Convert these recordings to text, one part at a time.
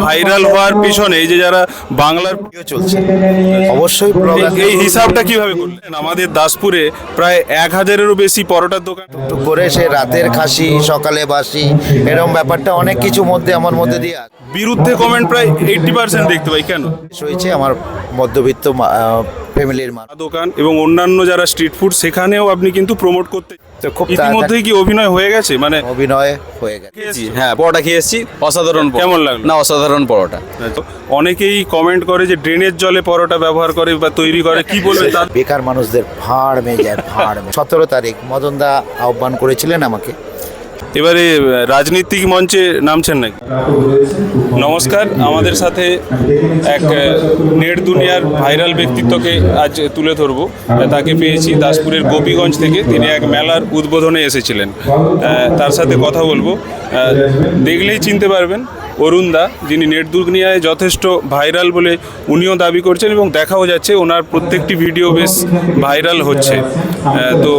Viral হওয়ার পিছনে এই যে যারা বাংলার ভিডিও চলছে অবশ্যই এই হিসাবটা কীভাবে করলেন? আমাদের দাসপুরে প্রায় এক হাজারেরও বেশি পরোটার দোকান। করে সে রাতের খাসি সকালে বাসি এরকম ব্যাপারটা অনেক কিছু মধ্যে আমার মধ্যে দিয়ে বিরুদ্ধে কমেন্ট প্রায় এইটটি পার্সেন্ট দেখতে পাই কেন? হয়েছে আমার মধ্যবিত্ত ফ্যামিলির মানুষ। দোকান এবং অন্যান্য যারা স্ট্রিট ফুড সেখানেও আপনি কিন্তু প্রমোট করতে তো খুব ইতিমধ্যেই কি অভিনয় হয়ে গেছে? মানে অভিনয় হয়ে গেছে। হ্যাঁ পরোটা খেয়ে এসেছি অসাধারণ কেমন লাগল? না অসাধারণ পরোটা। অনেকেই কমেন্ট করে যে ড্রেনের জলে পরোটা ব্যবহার করে বা তৈরি করে কি বলবে বেকার মানুষদের ভাড় মে যায় ভাড় মে সতেরো তারিখ মদনদা আহ্বান করেছিলেন আমাকে। এবারে রাজনৈতিক মঞ্চে নামছেন নাকি? নমস্কার, আমাদের সাথে এক নেট দুনিয়ার ভাইরাল ব্যক্তিত্বকে আজ তুলে ধরবো। তাকে পেয়েছি দাসপুরের গোপীগঞ্জ থেকে। তিনি এক মেলার উদ্বোধনে এসেছিলেন। তার সাথে কথা বলব। দেখলেই চিনতে পারবেন অরুণ দা যিনি নেট দুনিয়ায় যথেষ্ট ভাইরাল বলে উনিও দাবি করছেন এবং দেখাও যাচ্ছে ওনার প্রত্যেকটি ভিডিও বেশ ভাইরাল হচ্ছে। তো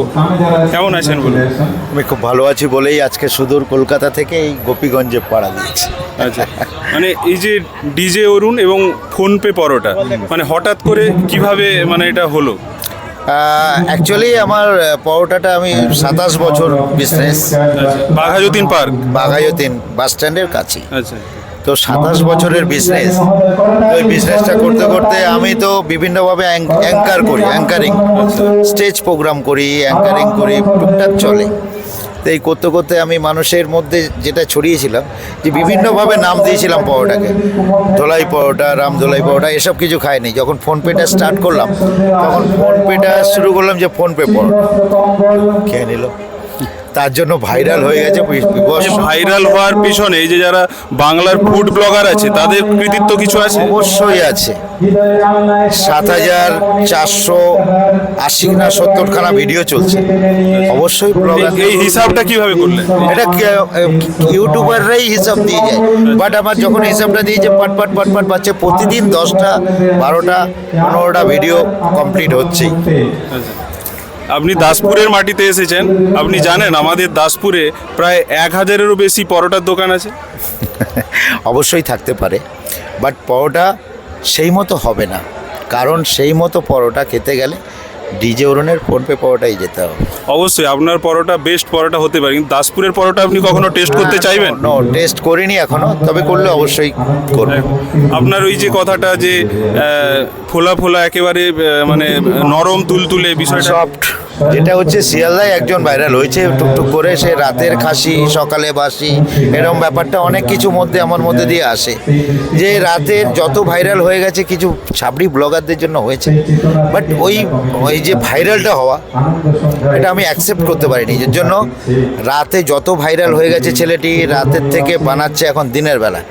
কেমন আছেন বলুন? আমি খুব ভালো আছি বলেই আজকে সুদূর কলকাতা থেকে এই গোপীগঞ্জে পাড়া দিয়েছি। আচ্ছা। মানে এই যে ডিজে অরুণ এবং ফোনপে পরোটা মানে হঠাৎ করে কীভাবে মানে এটা হলো? অ্যাকচুয়ালি আমার পরোটাটা আমি সাতাশ বছর business Baghajatin park. Baghajatin bus স্ট্যান্ডের কাছে আচ্ছা। তো সাতাশ বছরের বিজনেস ওই বিজনেসটা করতে করতে আমি তো বিভিন্নভাবে অ্যাঙ্কার করি অ্যাঙ্কারিং স্টেজ প্রোগ্রাম করি অ্যাঙ্কারিং করি টুকটাক চলে। তো এই করতে করতে আমি মানুষের মধ্যে যেটা ছড়িয়েছিলাম, যে বিভিন্নভাবে নাম দিয়েছিলাম পরোটাকে। ধোলাই পরোটা, রাম ধোলাই পরোটা, এসব কিছু খায়নি যখন ফোনপেটা স্টার্ট করলাম, তখন ফোনপেটা শুরু করলাম যে ফোনপে পরোটা। খেয়ে নিল। তার জন্য ভাইরাল হয়ে গেছে ভাইরাল হওয়ার পিছনে এই যে যারা বাংলার ফুড ব্লগার আছে তাদের কৃতিত্ব কিছু আছে? অবশ্যই আছে। সাত হাজার চারশো আশি না সত্তরখানা ভিডিও চলছে। অবশ্যই এই হিসাবটা কীভাবে করলেন? এটা ইউটিউবাররাই হিসাব দিয়ে যায়। বাট আমার যখন হিসাবটা দিয়েছে পাট পাট পাট পাট পাচ্ছে প্রতিদিন দশটা বারোটা পনেরোটা ভিডিও কমপ্লিট হচ্ছেই। আপনি দাসপুরের মাটিতে এসেছেন, আপনি জানেন আমাদের দাসপুরে প্রায় এক হাজারেরও বেশি পরোটার দোকান আছে? অবশ্যই থাকতে পারে বাট পরোটা সেই মতো হবে না, কারণ সেই মতো পরোটা খেতে গেলে ডিজে অরুণের ফোনপে পরোটাই যেতে হবে। অবশ্যই আপনার পরোটা বেস্ট পরোটা হতে পারে কিন্তু দাসপুরের পরোটা আপনি কখনো টেস্ট করতে চাইবেন? নো টেস্ট করিনি এখনও তবে করলে অবশ্যই করব। আপনার ওই যে কথাটা যে ফোলা ফোলা একেবারে মানে নরম তুলতুলে বিষয়টা। সফট যেটা হচ্ছে শিয়ালদায় একজন ভাইরাল হয়েছে টুকটুক করে সে রাতের খাসি, সকালে বাসি এরকম ব্যাপারটা অনেক কিছু মধ্যে আমার মধ্যে দিয়ে আসে। যে রাতের যত ভাইরাল হয়ে গেছে, কিছু ছাবড়ি ব্লগারদের জন্য হয়েছে। বাট ওই ওই যে ভাইরালটা হওয়া, এটা আমি অ্যাকসেপ্ট করতে পারিনি। এর জন্য রাতে যত ভাইরাল হয়ে গেছে ছেলেটি, রাতের থেকে বানাচ্ছে এখন দিনের বেলা।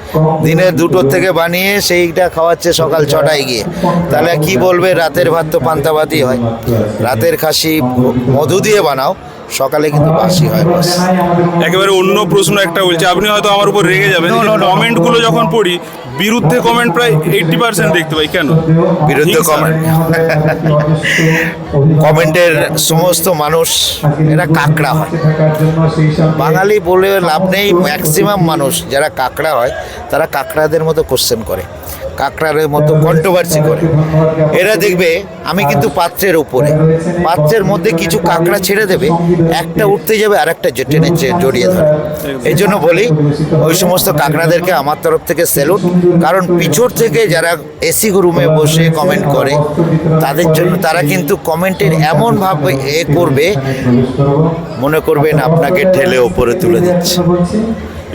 দিনের দুটোর থেকে বানিয়ে সেইটা খাওয়াচ্ছে সকাল ছটায় গিয়ে। তাহলে কি বলবে? রাতের ভাত তো পান্তা ভাতই হয়। রাতের খাসি মধু দিয়ে বানাও সকালে কিন্তু বাসি হয় বাস। একেবারে অন্য প্রশ্ন একটা বলছে আপনি হয়তো আমার উপর রেগে যাবেন. কমেন্টগুলো যখন পড়ি বিরুদ্ধে কমেন্ট প্রায় এইটটি পার্সেন্ট দেখতে পাই। কেন? বিরুদ্ধে কমেন্ট। কমেন্টের সমস্ত মানুষ এরা কাকড়া হয়। বাঙালি বলে লাভ নেই ম্যাক্সিমাম মানুষ যারা কাকড়া হয় তারা কাকড়াদের মতো কোশ্চেন করে। কাকড়াদের মতো কন্ট্রোভার্সি করে। এরা দেখবে, আমি কিন্তু পাত্রের উপরে। পাত্রের মধ্যে কিছু কাঁকড়া ছেড়ে দেবে, একটা উঠতে যাবে আর একটা টেনে জড়িয়ে ধরে। এই জন্য বলি, ওই সমস্ত কাঁকড়াদেরকে আমার তরফ থেকে স্যালুট কারণ পিছর থেকে যারা এসি রুমে বসে কমেন্ট করে, তাদের জন্য তারা কিন্তু কমেন্টের এমনভাবে এ করবে, মনে করবেন আপনাকে ঠেলে ওপরে তুলে দিচ্ছে।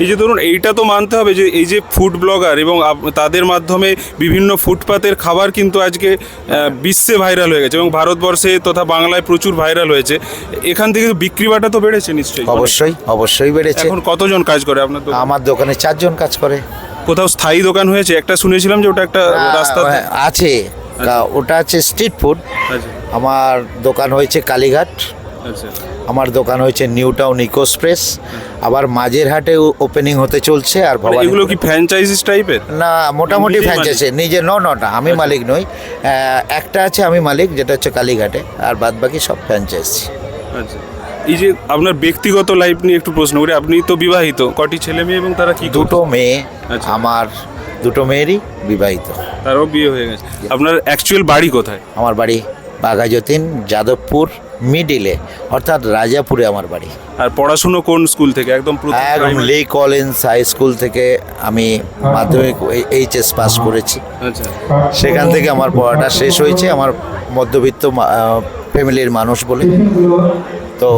এই যে ধরুন এইটা তো মানতে হবে যে এই যে ফুড ব্লগার এবং তাদের মাধ্যমে বিভিন্ন ফুটপাতের খাবার কিন্তু আজকে বিশ্বে ভাইরাল হয়ে গেছে এবং ভারতবর্ষে তথা বাংলায় প্রচুর ভাইরাল হয়েছে। এখান থেকে বিক্রি বাটা তো বেড়েছে নিশ্চয়ই। অবশ্যই অবশ্যই বেড়েছে। এখন কতজন কাজ করে আপনার দোকানে? আমার দোকানে চারজন কাজ করে। কোথাও স্থায়ী দোকান হয়েছে? একটা শুনেছিলাম যে ওটা একটা রাস্তা আছে। ওটা আছে স্ট্রিট ফুড আচ্ছা। আমার দোকান হয়েছে কালীঘাট। আচ্ছা আমার দোকান হয়েছে নিউ টাউন ইকোস্প্রেস। আবার মাঝের হাটে ওপেনিং হতে চলছে আর মানে এগুলো কি ফ্র্যাঞ্চাইজিস টাইপের না মোটামুটি ফ্র্যাঞ্চাইজি নিজে ন নটা আমি মালিক নই। একটা আছে আমি মালিক যেটা হচ্ছে কালীঘাটে। আর বাদ বাকি সব ফ্র্যাঞ্চাইজি আচ্ছা। এই যে আপনার ব্যক্তিগত লাইফ নিয়ে একটু প্রশ্ন করি আপনি তো বিবাহিত কটি ছেলে মেয়ে এবং তারা কি দুটো মেয়ে আচ্ছা। আমার দুটো মেয়েরই বিবাহিত। তারও বিয়ে হয়ে গেছে। আপনার অ্যাকচুয়াল বাড়ি কোথায়? আমার বাড়ি বাঘাযতীন যাদবপুর মিডিলে অর্থাৎ রাজাপুরে আমার বাড়ি। আর পড়াশুনো কোন স্কুল থেকে? একদম প্রথম একদম লে কলেন্স হাই স্কুল থেকে আমি মাধ্যমিক এইচএস পাস করেছি। আচ্ছা। সেখান থেকে আমার পড়াটা শেষ হয়েছে আমার মধ্যবিত্ত ফ্যামিলির মানুষ বলে। তো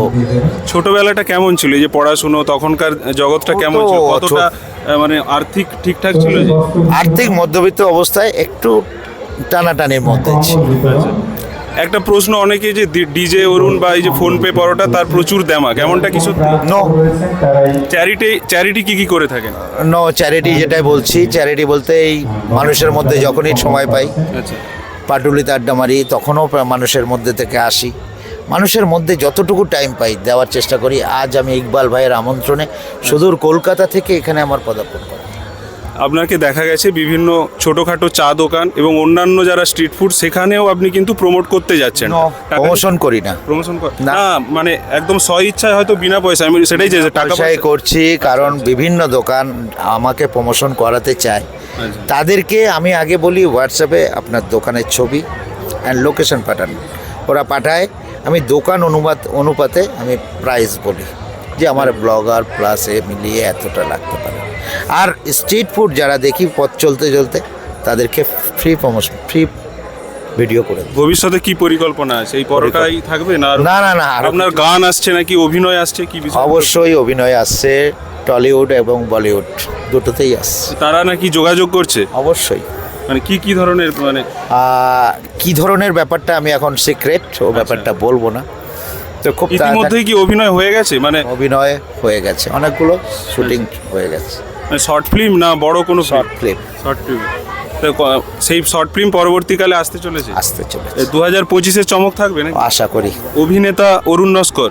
ছোটবেলাটা কেমন ছিল? যে পড়াশুনো তখনকার জগৎটা কেমন ছিল? কতটা মানে আর্থিক ঠিকঠাক ছিল যে? আর্থিক মধ্যবিত্ত অবস্থায় একটু টানাটানির মধ্যে ছিল। একটা প্রশ্ন অনেকে যে ডিজে অরুণ বা এই যে ফোন পে পরোটা তার প্রচুর দেমা কেমনটা কিছু নো চ্যারিটি চ্যারিটি কি কি করে থাকেন? নো চ্যারিটি যেটাই বলছি চ্যারিটি বলতে এই মানুষের মধ্যে যখনই সময় পাই আচ্ছা। পাটুলিতে আড্ডা মারি তখনও মানুষের মধ্যে থেকে আসি। মানুষের মধ্যে যতটুকু টাইম পাই দেওয়ার চেষ্টা করি। আজ আমি ইকবাল ভাইয়ের আমন্ত্রণে সুদূর কলকাতা থেকে এখানে আমার পদার্পণ করা। আপনাকে দেখা গেছে বিভিন্ন ছোটখাটো চা দোকান এবং অন্যান্য যারা স্ট্রিট ফুড সেখানেও আপনি কিন্তু প্রমোট করতে যাচ্ছেন। প্রমোশন করি না। প্রমোশন কর না। মানে একদম স্ব ইচ্ছায় হয়তো বিনা পয়সা আমি সেটাই যে টাকা পয়সা করছি কারণ বিভিন্ন দোকান আমাকে প্রমোশন করাতে চায়। আচ্ছা। তাদেরকে আমি আগে বলি হোয়াটসঅ্যাপে আপনার দোকানের ছবি অ্যান্ড লোকেশন পাঠান। ওরা পাঠায় আমি দোকান অনুপাত অনুপাতে আমি প্রাইস বলি যে আমার ব্লগার প্লাস এ মিলিয়ে এতটা লাগতে পারে। আর স্ট্রিট ফুড যারা দেখি পথ চলতে চলতে তাদেরকে ফ্রি প্রমোশন ফ্রি ভিডিও করে ভবিষ্যতে কি পরিকল্পনা আছে? এই পরোটাই থাকবে না না না না আপনার গান আসছে নাকি অভিনয় আসছে কি অবশ্যই অভিনয় আসছে টলিউড এবং বলিউড দুটোতেই আসছে। তারা নাকি যোগাযোগ করছে? অবশ্যই। মানে কি কি ধরনের মানে কি ধরনের ব্যাপারটা আমি এখন সিক্রেট ও ব্যাপারটা বলব না। তো খুব ইতিমধ্যেই কি অভিনয় হয়ে গেছে? মানে অভিনয় হয়ে গেছে। অনেকগুলো শুটিং হয়ে গেছে। শর্ট ফিল্ম না বড় কোনো শর্ট ফিল্ম শর্ট ফিল্ম সেই শর্ট ফিল্ম পরবর্তীকালে আসতে চলেছে? আসতে চলেছে। দু হাজার পঁচিশে চমক থাকবে না আশা করি। অভিনেতা অরুণ নস্কর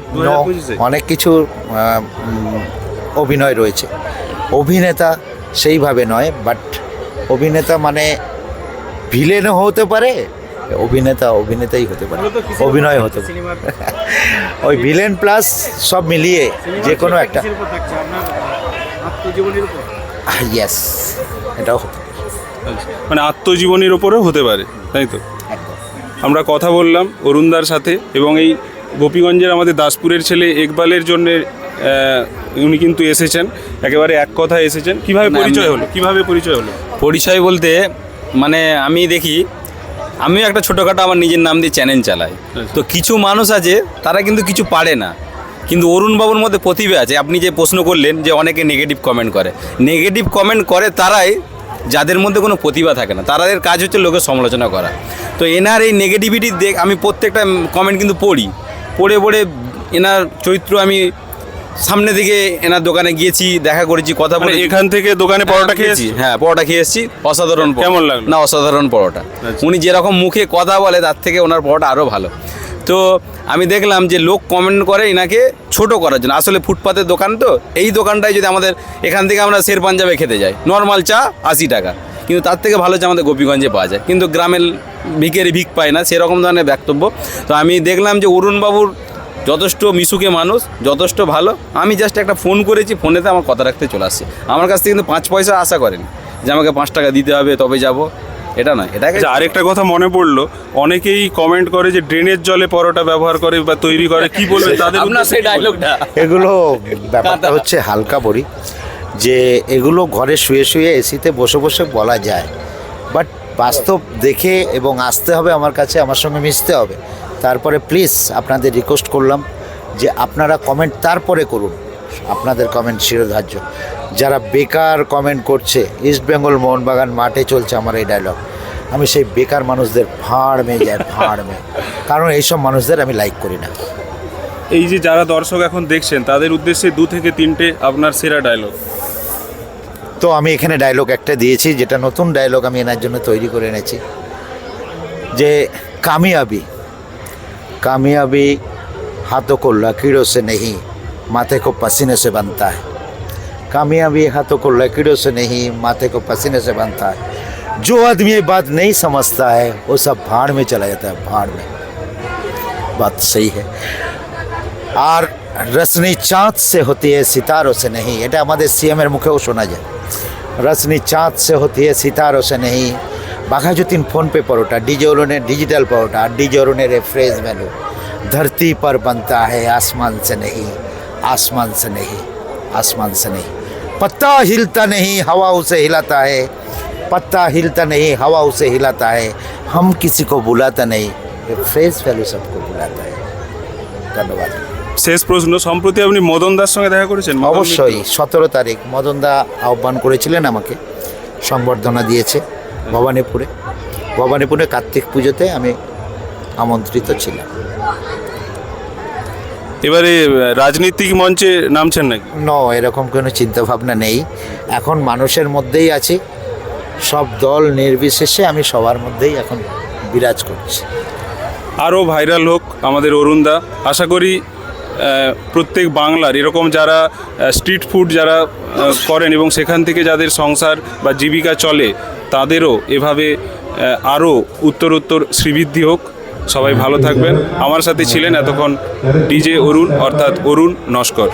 অনেক কিছু অভিনয় রয়েছে। অভিনেতা সেইভাবে নয় বাট অভিনেতা মানে ভিলেনও হতে পারে অভিনেতা অভিনেতাই হতে পারে অভিনয় হতে পারে। ওই ভিলেন প্লাস সব মিলিয়ে যে কোনো একটা। ইয়েস এটাও হতে মানে আত্মজীবনীর ওপরেও হতে পারে তাই তো? আমরা কথা বললাম অরুণদার সাথে এবং এই গোপীগঞ্জের আমাদের দাসপুরের ছেলে একবালের জন্য উনি কিন্তু এসেছেন একেবারে এক কথা এসেছেন। কীভাবে পরিচয় হলো? কীভাবে পরিচয় হলো? পরিচয় বলতে মানে আমি দেখি আমিও একটা ছোটোখাটো আমার নিজের নাম দিয়ে চ্যানেল চালাই। আচ্ছা। তো কিছু মানুষ আছে তারা কিন্তু কিছু পারে না। কিন্তু অরুণবাবুর মধ্যে প্রতিভা আছে। আপনি যে প্রশ্ন করলেন যে অনেকে নেগেটিভ কমেন্ট করে। নেগেটিভ কমেন্ট করে তারাই যাদের মধ্যে কোনো প্রতিভা থাকে না। তাদের কাজ হচ্ছে লোকের সমালোচনা করা। তো এনার এই নেগেটিভিটি দেখ আমি প্রত্যেকটা কমেন্ট কিন্তু পড়ি। পড়ে পড়ে এনার চরিত্র আমি সামনে থেকে এনার দোকানে গিয়েছি দেখা করেছি কথা মানে বলে এখান থেকে দোকানে পরোটা খেয়েছি। হ্যাঁ পরোটা খেয়ে এসেছি অসাধারণ কেমন লাগল? না অসাধারণ পরোটা। আচ্ছা। উনি যেরকম মুখে কথা বলে তার থেকে ওনার পরোটা আরও ভালো। তো আমি দেখলাম যে লোক কমেন্ট করে এনাকে ছোট করার জন্য। আসলে ফুটপাতের দোকান তো, এই দোকানটায় যদি আমাদের এখান থেকে আমরা শের পাঞ্জাবে খেতে যাই নর্মাল চা আশি টাকা। কিন্তু তার থেকে ভালো চা আমাদের গোপীগঞ্জে পাওয়া যায়। কিন্তু গ্রামের ভিকেরি ভিক পায় না, সেরকম ধরনের বক্তব্য তো আমি দেখলাম যে অরুণবাবুর যথেষ্ট মিশুকে মানুষ, যথেষ্ট ভালো। আমি জাস্ট একটা ফোন করেছি ফোনেতে আমার কথা রাখতে চলে আসছে। আমার কাছ থেকে কিন্তু পাঁচ পয়সা আশা করেন যে আমাকে পাঁচ টাকা দিতে হবে, তবে যাব। এটা নয়। এটাকে আচ্ছা আরেকটা কথা মনে পড়ল। অনেকেই কমেন্ট করে যে ড্রেনের জলে পরোটা ব্যবহার করে বা তৈরি করে কি বলবে তাদের আপনার সেই ডায়লগটা এগুলো ব্যাপারটা হচ্ছে হালকা বড়ি যে এগুলো ঘরে শুয়ে শুয়ে এসিতে বসে বসে বলা যায়। বাট বাস্তব দেখে এবং আসতে হবে আমার কাছে আমার সঙ্গে মিশতে হবে। তারপরে প্লিজ আপনাদের রিকোয়েস্ট করলাম যে আপনারা কমেন্ট তারপরে করুন। আপনাদের কমেন্ট শিরোধার্য। যারা বেকার কমেন্ট করছে ইস্ট বেঙ্গল মোহনবাগান মাঠে চলছে আমার এই ডায়লগ আমি সেই বেকার মানুষদের ভাঁড় মেয়ে যায় ভাঁড় মেয়ে কারণ এইসব মানুষদের আমি লাইক করি না এই যে যারা দর্শক এখন দেখছেন তাদের উদ্দেশ্যে দু থেকে তিনটে আপনার সেরা ডায়লগ তো আমি এখানে ডায়লগ একটা দিয়েছি যেটা নতুন ডায়লগ আমি এনার জন্য তৈরি করে এনেছি যে কামিয়াবি কামিয়াবি हाथों को लकीरों से नहीं माथे को पसीने से बनता है कामयाबी हाथों को लकीरों से नहीं माथे को पसीने से बनता है जो आदमी ये बात नहीं समझता है वो सब भाड़ में चला जाता है भाड़ में बात सही है আর রসনি চাঁদ সে হতি है सितारों से नहीं এটা আমাদের সিএমের মুখেও শোনা যায় রসনি চাঁদ সে হতি है सितारों से नहीं বাঘাযতীন ফোন পে পরোটা ডিজে অরুণের ডিজিটাল পরোটা আর ডিজে অরুণের ফ্রেজ ভ্যালু धरती पर बनता है आसमान से नहीं आसमान से नहीं आसमान से नहीं पत्ता हिलता नहीं हवा उसे हिलाता है पत्ता हिलता नहीं हवा उसे हिलाता है हम किसी को बुलाता नहीं ये फ्रेज वैल्यू सबको बुलाता है ধন্যবাদ শেষ প্রশ্ন সম্প্রতি আপনি মদন দার সঙ্গে দেখা করেছেন মদন অবশ্যই সতেরো তারিখ মদনদা আহ্বান করেছিলেন আমাকে সংবর্ধনা দিয়েছে ভবানীপুরে ভবানীপুরে কার্তিক পুজোতে আমি আমন্ত্রিত ছিলাম এবারে রাজনীতিক মঞ্চে নামছেন নাকি? ন এরকম কোনো চিন্তাভাবনা নেই। এখন মানুষের মধ্যেই আছি। সব দল নির্বিশেষে আমি সবার মধ্যেই এখন বিরাজ করছি। আরও ভাইরাল হোক আমাদের অরুণদা আশা করি প্রত্যেক বাংলার এরকম যারা স্ট্রিট ফুড যারা করেন এবং সেখান থেকে যাদের সংসার বা জীবিকা চলে তাদেরও এভাবে আরও উত্তরোত্তর শ্রীবৃদ্ধি হোক। সবাই ভালো থাকবেন। আমার সাথে ছিলেন এতক্ষণ ডিজে অরুণ অর্থাৎ অরুণ নস্কর।